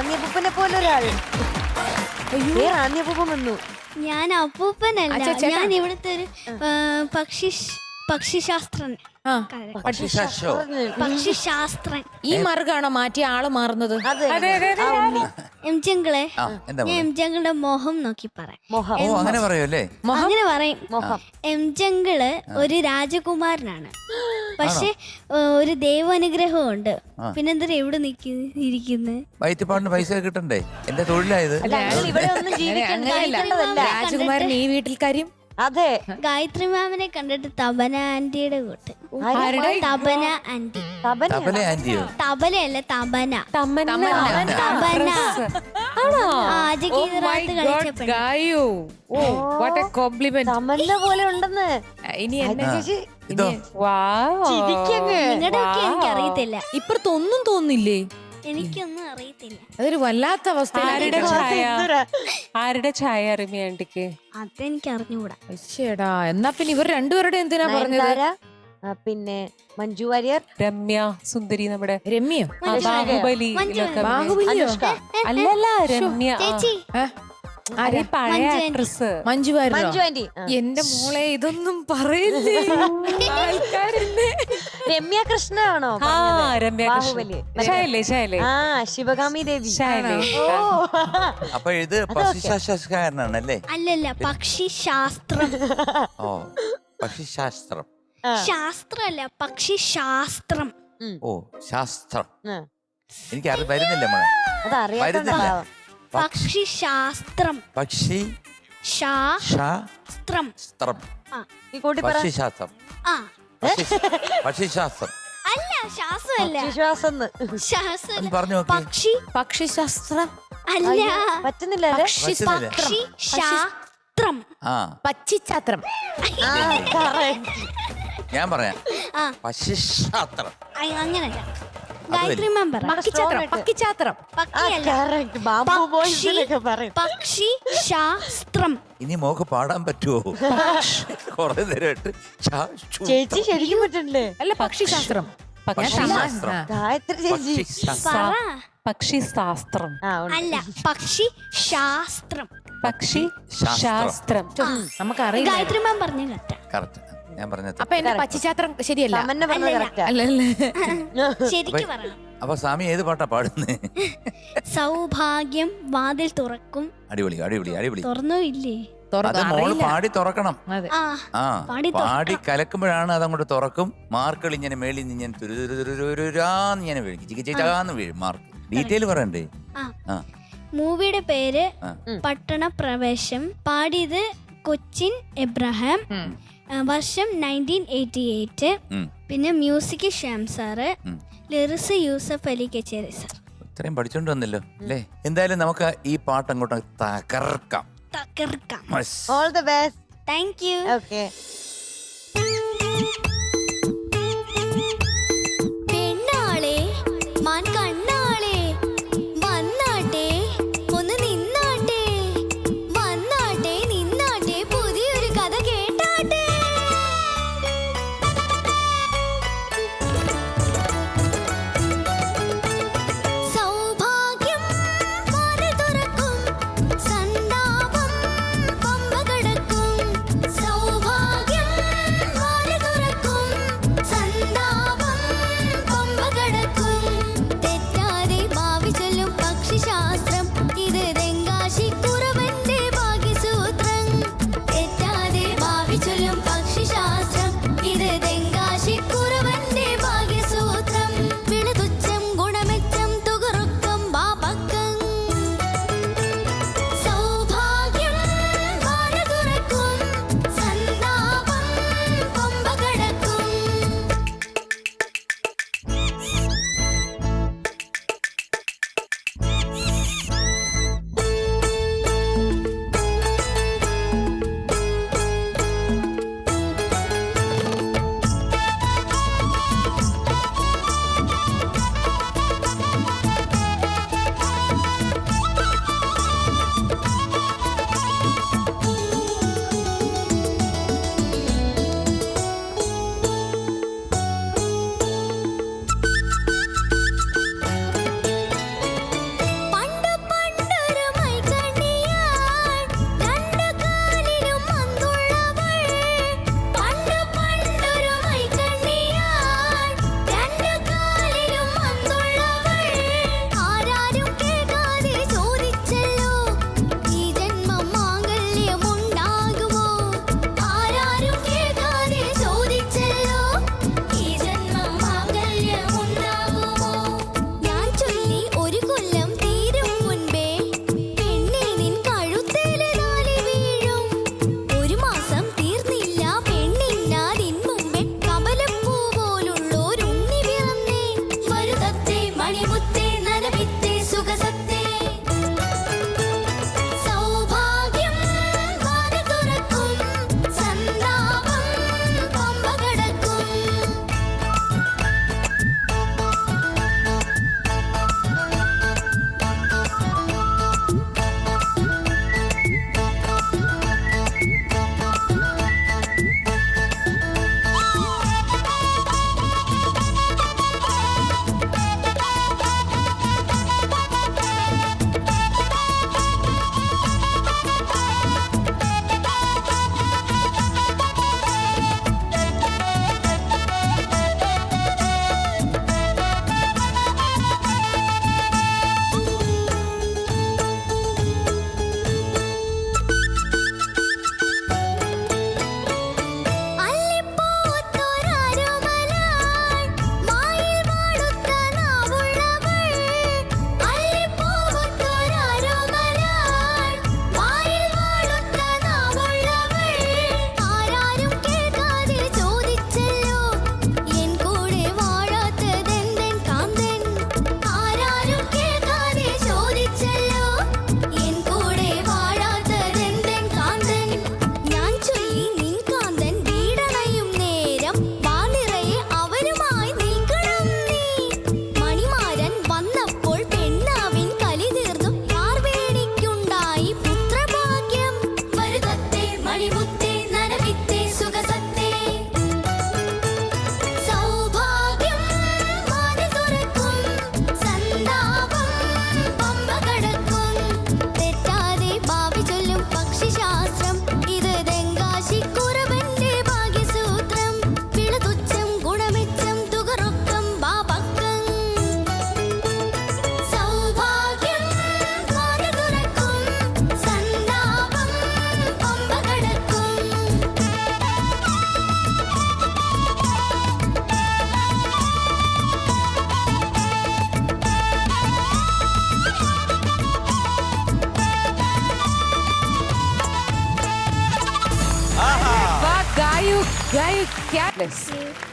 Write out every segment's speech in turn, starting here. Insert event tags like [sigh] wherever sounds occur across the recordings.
റാന്നിയപ്പൂപ്പനെ പോലെ ഒരാൾ ഏ റാന്നിയപ്പൂപ്പൻ വന്നു. ഞാൻ അപ്പൂപ്പനല്ല. അച്ഛാ, ചേട്ടാ. ഞാൻ ഇവിടുത്തെ ഒരു പക്ഷി പക്ഷിശാസ്ത്രൻ. ആ. പക്ഷിശാശോ പക്ഷിശാസ്ത്രൻ. ഈ മാർഗാണോ മാറ്റി ആൾ മാറുന്നത്? അതെ അതെ ഉണ്ണി. എം ജംഗിളെ ആ എന്താ ഞാൻ എം ജംഗിളുടെ മോഹം നോക്കി പറയാം. മോഹം. ഓ അങ്ങനെ അങ്ങനെ പറയും. മോഹം. എം ജംഗിൾ ഒരു രാജകുമാരനാണ്. പക്ഷെ ഒരു ദൈവാനുഗ്രഹം ഉണ്ട് പിന്നെന്താ എവിടെ നിൽക്കുന്നു ഇരിക്കുന്നത് വയറ്റിപ്പാടിന് പൈസ കിട്ടണ്ടേ? എന്റെ തൊഴിലായത്? അയാൾ ഇവിടെ ഒന്നും അങ്ങനെ- ജീവിക്കണ്ട അങ്ങനെയല്ല. രാജകുമാരൻ ഈ വീട്ടിൽ കാര്യം. അതെ. ഗായത്രി മാമിനെ കണ്ടിട്ട് തപന ആന്റിയുടെ കൂട്ട്. ആരുടെ? തപന ആന്റി. തപന ആന്റിയോ? തപനയല്ല തപന. തപന? ആജകീറാത്ത് Oh. തമന്ന പോലെ ഉണ്ടെന്ന്. ഇനി എന്നെ ചേച്ചി? ഇപ്പുറത്തൊന്നും തോന്നില്ലേ? എനിക്കൊന്നും അറിയത്തില്ല. അതൊരു വല്ലാത്ത ആരുടെ അവസ്ഥ ഛായ എന്തൊരാ? ആരുടെ ഛായ അറിമിയാണ്ടിക്ക് അതെനിക്ക് അറിഞ്ഞുകൂടാ ശ്ശേടാ എന്നാ പിന്നെ ഇവർ രണ്ടുപേരുടെ എന്തിനാ പറഞ്ഞത്? ആ, പിന്നെ മഞ്ജു വാര്യർ. രമ്യ സുന്ദരി നമ്മുടെ രമ്യോ ആ, ബാഹുബലിയോ? അല്ലല്ല രമ്യ. ആ. ചേച്ചി. ഏ? പഴയ മഞ്ജു ആന്റി. ആക്ട്രസ് മഞ്ജു വാര്യരോ മഞ്ജു ആന്റി ആ. എന്റെ മോളെ ഇതൊന്നും പറയില്ലേ [laughs] ആൾക്കാരെന്നെ രമ്യ കൃഷ്ണ ആണോ ആ രമ്യ ബാഹുബലി. ശൈലേ ശൈലേ. ആ ശിവകാമി ദേവി. ശൈലേ. ഓ. അപ്പൊ ഇത് പക്ഷിശാസ്ത്രകാരനാണല്ലേ? അല്ലല്ല പക്ഷി ശാസ്ത്രം ഓ പക്ഷിശാസ്ത്രം. ആ. ശാസ്ത്രമല്ല പക്ഷി ശാസ്ത്രം ഓ ശാസ്ത്രം. ആ. എനിക്ക് അത് വരുന്നില്ല മോളെ. അത് അറിയാത്തോണ്ടാ വരുന്നില്ല. പാവം. പക്ഷി ശാസ്ത്രം പക്ഷി ശാസ്ത്രം. ശാസ്ത്രം. ആ ഈ കൂട്ടി പറ. പക്ഷിശാസ്ത്രം. ആ പക്ഷി പക്ഷിശാസ്ത്രം. അല്ല ശാസ്ത്രമല്ല. വിശ്വാസം ശാസ്ത്രമല്ല. പറഞ്ഞു നോക്കി. പക്ഷി. പക്ഷിശാസ്ത്രം. അല്ല. പറ്റുന്നില്ല? പറ്റുന്നില്ല. പക്ഷി ശാസ്ത്രം ആ. പച്ചിച്ചാത്രം. ഞാൻ പറയാം. ആ. പക്ഷിശാസ്ത്രം. അയ് അങ്ങനല്ല. ഗായത്രി പക്കിച്ചാത്രം പക്കിച്ചാത്രം. പക്ഷി ശാസ്ത്രം. ഇനി മോക്ക് പാടാൻ പറ്റുമോ കൊറേ നേരമായിട്ട് ചേച്ചി ശരിക്കും പറ്റണ്ടേ അല്ല പക്ഷിശാസ്ത്രം പറ. പക്ഷി ശാസ്ത്രം. അല്ല പക്ഷി ശാസ്ത്രം. പക്ഷി ശാസ്ത്രം. നമുക്കറിയാം ഗായത്രി മാം പറഞ്ഞു കേട്ട കറക്റ്റ്. ഞാൻ പറഞ്ഞത് അപ്പൊ എന്റെ പച്ചിച്ചാത്രം ശരിയല്ല. തമന്ന പറഞ്ഞത് കറക്റ്റാ അല്ലല്ലേ. [laughs] ശരിക്ക് പറ. അപ്പൊ സ്വാമി ഏത് പാട്ടാ പാടുന്നേ? [laughs] സൗഭാഗ്യം വാതിൽ തുറക്കും. അടിപൊളി അടിപൊളി അടിപൊളി. തുറന്നോ ഇല്ലേ? അത് മോൾ പാടി തുറക്കണം. അതെ. ആ ആ പാടി പാടി കലക്കുമ്പോഴാണ് അതങ്ങോട്ട് തുറക്കും. മാർക്കുകൾ ഇങ്ങനെ മേളിൽ നിന്ന് ഇങ്ങനെ ഇങ്ങനെ വീഴും. വീഴും മാർക്ക്. ഡീറ്റെയിൽ പറയണ്ടേ? ആ. ആ. മൂവിയുടെ പേര് ആ. പട്ടണ പ്രവേശം പാടിയത് കൊച്ചിൻ എബ്രഹാം. ഉം. വർഷം നയന്റീൻ എയ്റ്റി എയ്റ്റ്. പിന്നെ music Shyam sir lyrics lyrics Yusuf Ali Kacheri sir. ഇത്രയും പഠിച്ചോണ്ട് വന്നല്ലോ അല്ലേ? എന്തായാലും നമുക്ക് ഈ പാട്ട് അങ്ങോട്ട് തകർക്കാം. തകർക്കാം. All the best thank you okay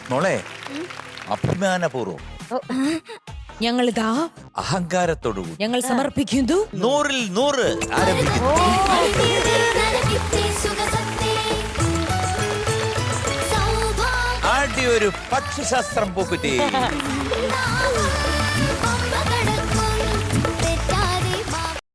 മോളെ അഭിമാനപൂർവം. ഞങ്ങൾ ഇതാ അഹങ്കാരത്തോടു ഞങ്ങൾ സമർപ്പിക്കുന്നു. നൂറിൽ നൂറ് ആരംഭിക്കുന്നു. ആദ്യ ഒരു പക്ഷിശാസ്ത്രം പൂക്കുറ്റി.